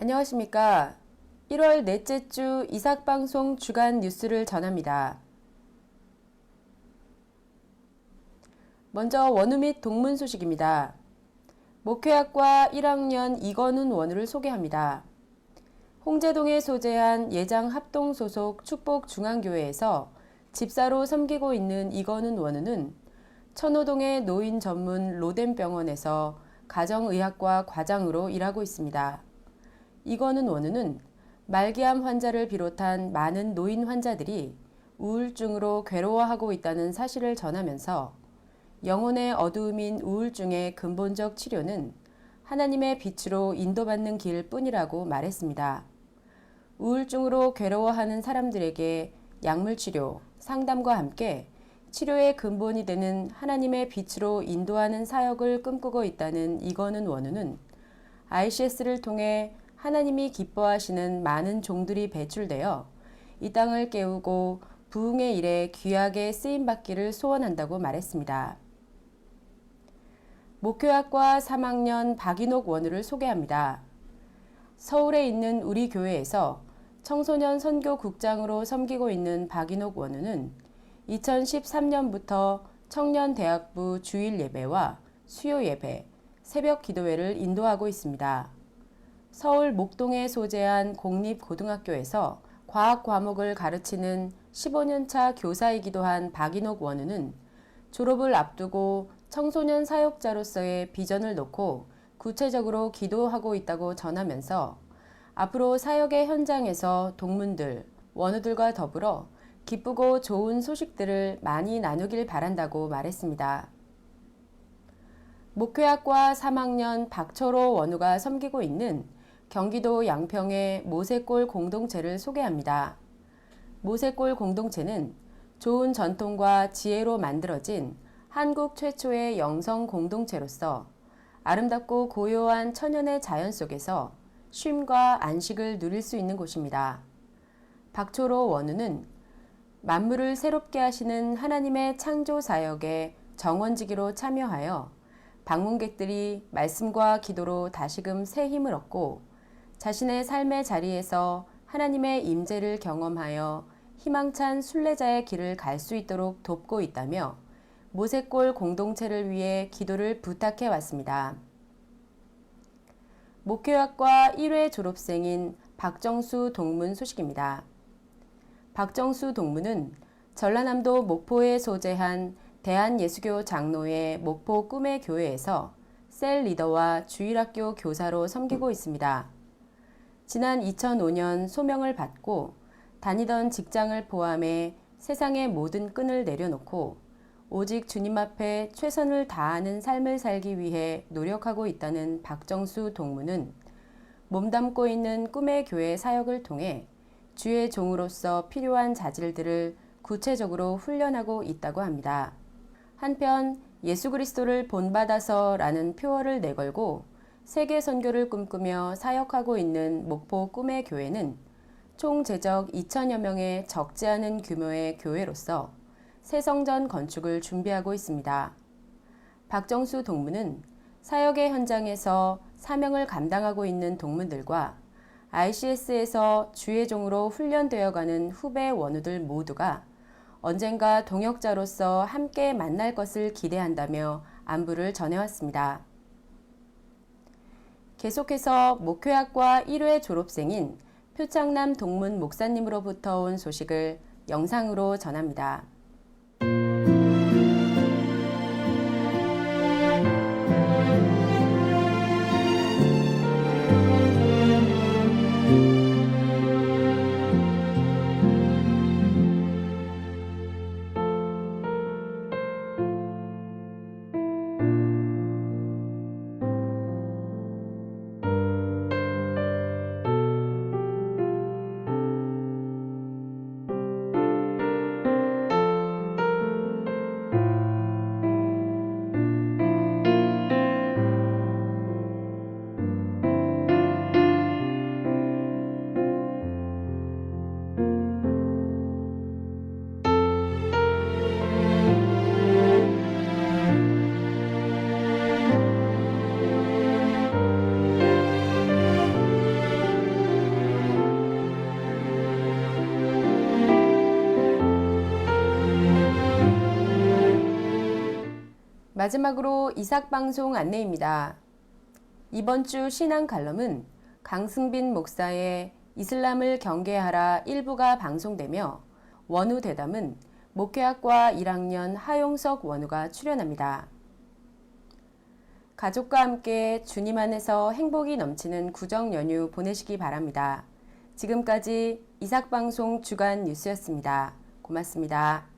안녕하십니까. 1월 넷째 주 이삭방송 주간 뉴스를 전합니다. 먼저 원우 및 동문 소식입니다. 목회학과 1학년 이건훈 원우를 소개합니다. 홍제동에 소재한 예장 합동 소속 축복중앙교회에서 집사로 섬기고 있는 이건훈 원우는 천호동의 노인 전문 로덴병원에서 가정의학과 과장으로 일하고 있습니다. 이건훈 원우는 말기암 환자를 비롯한 많은 노인 환자들이 우울증으로 괴로워하고 있다는 사실을 전하면서 영혼의 어두움인 우울증의 근본적 치료는 하나님의 빛으로 인도받는 길 뿐이라고 말했습니다. 우울증으로 괴로워하는 사람들에게 약물 치료, 상담과 함께 치료의 근본이 되는 하나님의 빛으로 인도하는 사역을 꿈꾸고 있다는 이건은 원우는 ICS를 통해 하나님이 기뻐하시는 많은 종들이 배출되어 이 땅을 깨우고 부흥의 일에 귀하게 쓰임 받기를 소원한다고 말했습니다. 목교학과 3학년 박인옥 원우를 소개합니다. 서울에 있는 우리 교회에서 청소년 선교 국장으로 섬기고 있는 박인옥 원우는 2013년부터 청년대학부 주일 예배와 수요 예배, 새벽 기도회를 인도하고 있습니다. 서울 목동에 소재한 공립고등학교에서 과학 과목을 가르치는 15년차 교사이기도 한 박인옥 원우는 졸업을 앞두고 청소년 사역자로서의 비전을 놓고 구체적으로 기도하고 있다고 전하면서 앞으로 사역의 현장에서 동문들, 원우들과 더불어 기쁘고 좋은 소식들을 많이 나누길 바란다고 말했습니다. 목회학과 3학년 박철호 원우가 섬기고 있는 경기도 양평의 모세골 공동체를 소개합니다. 모세골 공동체는 좋은 전통과 지혜로 만들어진 한국 최초의 영성 공동체로서 아름답고 고요한 천연의 자연 속에서 쉼과 안식을 누릴 수 있는 곳입니다. 박초로 원우는 만물을 새롭게 하시는 하나님의 창조 사역에 정원지기로 참여하여 방문객들이 말씀과 기도로 다시금 새 힘을 얻고 자신의 삶의 자리에서 하나님의 임재를 경험하여 희망찬 순례자의 길을 갈 수 있도록 돕고 있다며 모세골 공동체를 위해 기도를 부탁해 왔습니다. 목회학과 1회 졸업생인 박정수 동문 소식입니다. 박정수 동문은 전라남도 목포에 소재한 대한예수교 장로의 목포 꿈의 교회에서 셀 리더와 주일학교 교사로 섬기고 있습니다. 지난 2005년 소명을 받고 다니던 직장을 포함해 세상의 모든 끈을 내려놓고 오직 주님 앞에 최선을 다하는 삶을 살기 위해 노력하고 있다는 박정수 동무는 몸담고 있는 꿈의 교회 사역을 통해 주의 종으로서 필요한 자질들을 구체적으로 훈련하고 있다고 합니다. 한편 예수 그리스도를 본받아서 라는 표어를 내걸고 세계 선교를 꿈꾸며 사역하고 있는 목포 꿈의 교회는 총 재적 2천여 명의 적지 않은 규모의 교회로서 새 성전 건축을 준비하고 있습니다. 박정수 동무는 사역의 현장에서 사명을 감당하고 있는 동문들과 ICS에서 주의 종으로 훈련되어 가는 후배 원우들 모두가 언젠가 동역자로서 함께 만날 것을 기대한다며 안부를 전해왔습니다. 계속해서 목회학과 1회 졸업생인 표창남 동문 목사님으로부터 온 소식을 영상으로 전합니다. 마지막으로 이삭 방송 안내입니다. 이번 주 신앙 칼럼은 강승빈 목사의 이슬람을 경계하라 일부가 방송되며 원우 대담은 목회학과 1학년 하용석 원우가 출연합니다. 가족과 함께 주님 안에서 행복이 넘치는 구정 연휴 보내시기 바랍니다. 지금까지 이삭방송 주간 뉴스였습니다. 고맙습니다.